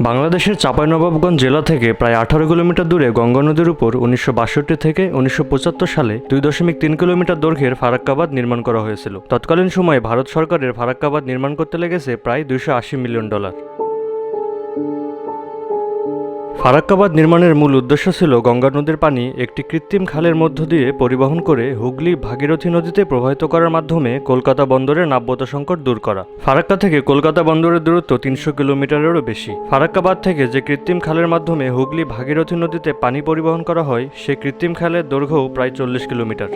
বাংলাদেশের চাঁপাইনবাবগঞ্জ জেলা থেকে প্রায় আঠারো কিলোমিটার দূরে গঙ্গা নদীর উপর উনিশশো বাষট্টি থেকে উনিশশো পঁচাত্তর সালে দুই দশমিক তিন কিলোমিটার দৈর্ঘ্যের ফারাক্কাবাদ নির্মাণ করা হয়েছিল। তৎকালীন সময়ে ভারত সরকারের ফারাক্কাবাদ নির্মাণ করতে লেগেছে প্রায় দুইশো আশি মিলিয়ন ডলার। ফারাক্কাবাদ নির্মাণের মূল উদ্দেশ্য ছিল গঙ্গা নদীর পানি একটি কৃত্রিম খালের মধ্য দিয়ে পরিবহন করে হুগলি ভাগীরথী নদীতে প্রবাহিত করার মাধ্যমে কলকাতা বন্দরের নাব্যতা সংকট দূর করা। ফারাক্কা থেকে কলকাতা বন্দরের দূরত্ব তিনশো কিলোমিটারেরও বেশি। ফারাক্কাবাদ থেকে যে কৃত্রিম খালের মাধ্যমে হুগলি ভাগীরথী নদীতে পানি পরিবহন করা হয়, সে কৃত্রিম খালের দৈর্ঘ্যও প্রায় চল্লিশ কিলোমিটার।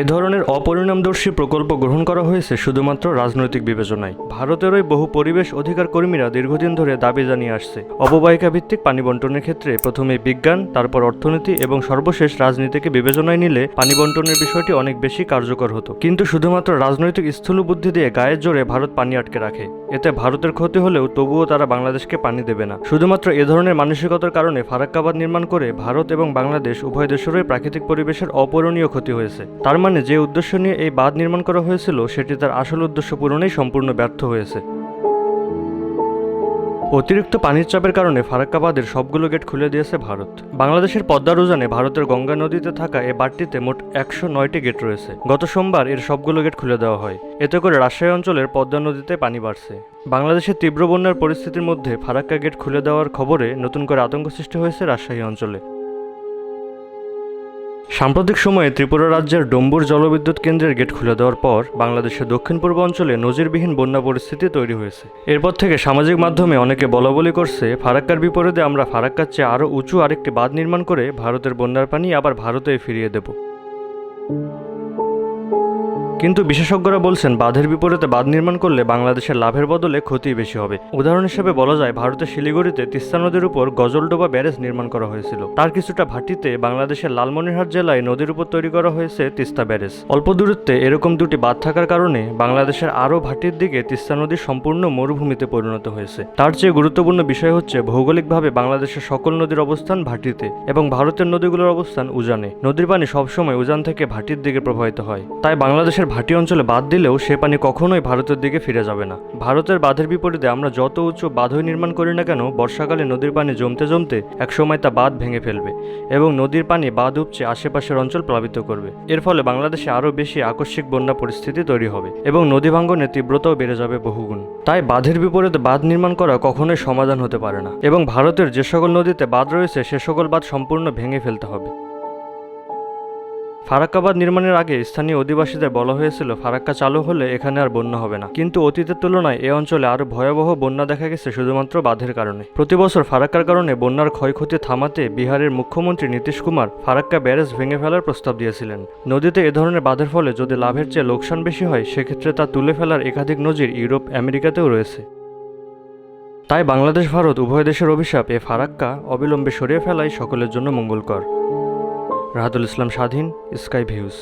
এ ধরনের অপরিণামদর্শী প্রকল্প গ্রহণ করা হয়েছে শুধুমাত্র রাজনৈতিক বিবেচনায়। ভারতেরই বহু পরিবেশ অধিকার কর্মীরা দীর্ঘদিন ধরে দাবি জানিয়ে আসছে। অববাহিকা ভিত্তিক পানি বন্টনের ক্ষেত্রে প্রথমে বিজ্ঞান, তারপর অর্থনীতি এবং সর্বশেষ রাজনীতিকে বিবেচনায় নিলে পানি বন্টনের বিষয়টি অনেক বেশি কার্যকর হতো। কিন্তু শুধুমাত্র রাজনৈতিক স্থূল বুদ্ধি দিয়ে গায়ের জোরে ভারত পানি আটকে রাখে। এতে ভারতের ক্ষতি হলেও তবুও তারা বাংলাদেশকে পানি দেবে না। শুধুমাত্র এ ধরনের মানসিকতার কারণে ফারাক্কাবাদ নির্মাণ করে ভারত এবং বাংলাদেশ উভয় দেশেরই প্রাকৃতিক পরিবেশের অপূরণীয় ক্ষতি হয়েছে। তার মানে যে উদ্দেশ্য নিয়ে এই বাঁধ নির্মাণ করা হয়েছিল, সেটি তার আসল উদ্দেশ্য পূরণেই সম্পূর্ণ ব্যর্থ হয়েছে। অতিরিক্ত পানির চাপের কারণে ফারাক্কাবাদের সবগুলো গেট খুলে দিয়েছে ভারত। বাংলাদেশের পদ্মার উজানে ভারতের গঙ্গা নদীতে থাকা এ বাঁধটিতে মোট একশো নয়টি গেট রয়েছে। গত সোমবার এর সবগুলো গেট খুলে দেওয়া হয়। এতে করে রাজশাহী অঞ্চলের পদ্মা নদীতে পানি বাড়ছে। বাংলাদেশের তীব্র বন্যার পরিস্থিতির মধ্যে ফারাক্কা গেট খুলে দেওয়ার খবরে নতুন করে আতঙ্ক সৃষ্টি হয়েছে রাজশাহী অঞ্চলে। সাম্প্রতিক সময়ে ত্রিপুরা রাজ্যের ডম্বুর জলবিদ্যুৎ কেন্দ্রের গেট খুলে দেওয়ার পর বাংলাদেশের দক্ষিণ পূর্ব অঞ্চলে নজিরবিহীন বন্যা পরিস্থিতি তৈরি হয়েছে। এরপর থেকে সামাজিক মাধ্যমে অনেকে বলাবলি করছে, ফারাক্কার বিপরীতে আমরা ফারাক্কার চেয়ে আরও উঁচু আরেকটি বাঁধ নির্মাণ করে ভারতের বন্যার পানি আবার ভারতে ফিরিয়ে দেব। কিন্তু বিশেষজ্ঞরা বলছেন, বাঁধের বিপরীতে বাঁধ নির্মাণ করলে বাংলাদেশের লাভের বদলে ক্ষতি বেশি হবে। উদাহরণ হিসেবে বলা যায়, ভারতের শিলিগুড়িতে তিস্তা নদীর উপর গজলডোবা ব্যারেজ নির্মাণ করা হয়েছিল। তার কিছুটা ভাটিতে বাংলাদেশের লালমনিরহাট জেলায় নদীর উপর তৈরি করা হয়েছে তিস্তা ব্যারেজ। অল্প দূরত্বে এরকম দুটি বাঁধ থাকার কারণে বাংলাদেশের আরও ভাটির দিকে তিস্তা নদী সম্পূর্ণ মরুভূমিতে পরিণত হয়েছে। তার চেয়ে গুরুত্বপূর্ণ বিষয় হচ্ছে, ভৌগোলিকভাবে বাংলাদেশের সকল নদীর অবস্থান ভাটিতে এবং ভারতের নদীগুলোর অবস্থান উজানে। নদীর পানি সবসময় উজান থেকে ভাটির দিকে প্রবাহিত হয়। তাই বাংলাদেশের ভাটি অঞ্চলে বাঁধ দিলেও সে পানি কখনোই ভারতের দিকে ফিরে যাবে না। ভারতের বাঁধের বিপরীতে আমরা যত উঁচু বাঁধই নির্মাণ করি না কেন, বর্ষাকালে নদীর পানি জমতে জমতে একসময় তা বাঁধ ভেঙে ফেলবে এবং নদীর পানি বাঁধ উপচে আশেপাশের অঞ্চল প্লাবিত করবে। এর ফলে বাংলাদেশে আরও বেশি আকস্মিক বন্যা পরিস্থিতি তৈরি হবে এবং নদী ভাঙ্গনের তীব্রতাও বেড়ে যাবে বহুগুণ। তাই বাঁধের বিপরীতে বাঁধ নির্মাণ করা কখনোই সমাধান হতে পারে না এবং ভারতের যে সকল নদীতে বাঁধ রয়েছে, সে সকল বাঁধ সম্পূর্ণ ভেঙে ফেলতে হবে। ফারাক্কাবাদ নির্মাণের আগে স্থানীয় অধিবাসীদের বলা হয়েছিল, ফারাক্কা চালু হলে এখানে আর বন্যা হবে না। কিন্তু অতীতের তুলনায় এ অঞ্চলে আরও ভয়াবহ বন্যা দেখা গেছে শুধুমাত্র বাঁধের কারণে। প্রতি বছর ফারাক্কার কারণে বন্যার ক্ষয়ক্ষতি থামাতে বিহারের মুখ্যমন্ত্রী নীতিশ কুমার ফারাক্কা ব্যারেজ ভেঙে ফেলার প্রস্তাব দিয়েছিলেন। নদীতে এ ধরনের বাঁধের ফলে যদি লাভের চেয়ে লোকসান বেশি হয়, সেক্ষেত্রে তা তুলে ফেলার একাধিক নজির ইউরোপ, আমেরিকাতেও রয়েছে। তাই বাংলাদেশ, ভারত উভয় দেশের অভিশাপ এ ফারাক্কা অবিলম্বে সরিয়ে ফেলাই সকলের জন্য মঙ্গলকর। রাহাতুল ইসলাম স্বাধীন স্কাই ভিউজ।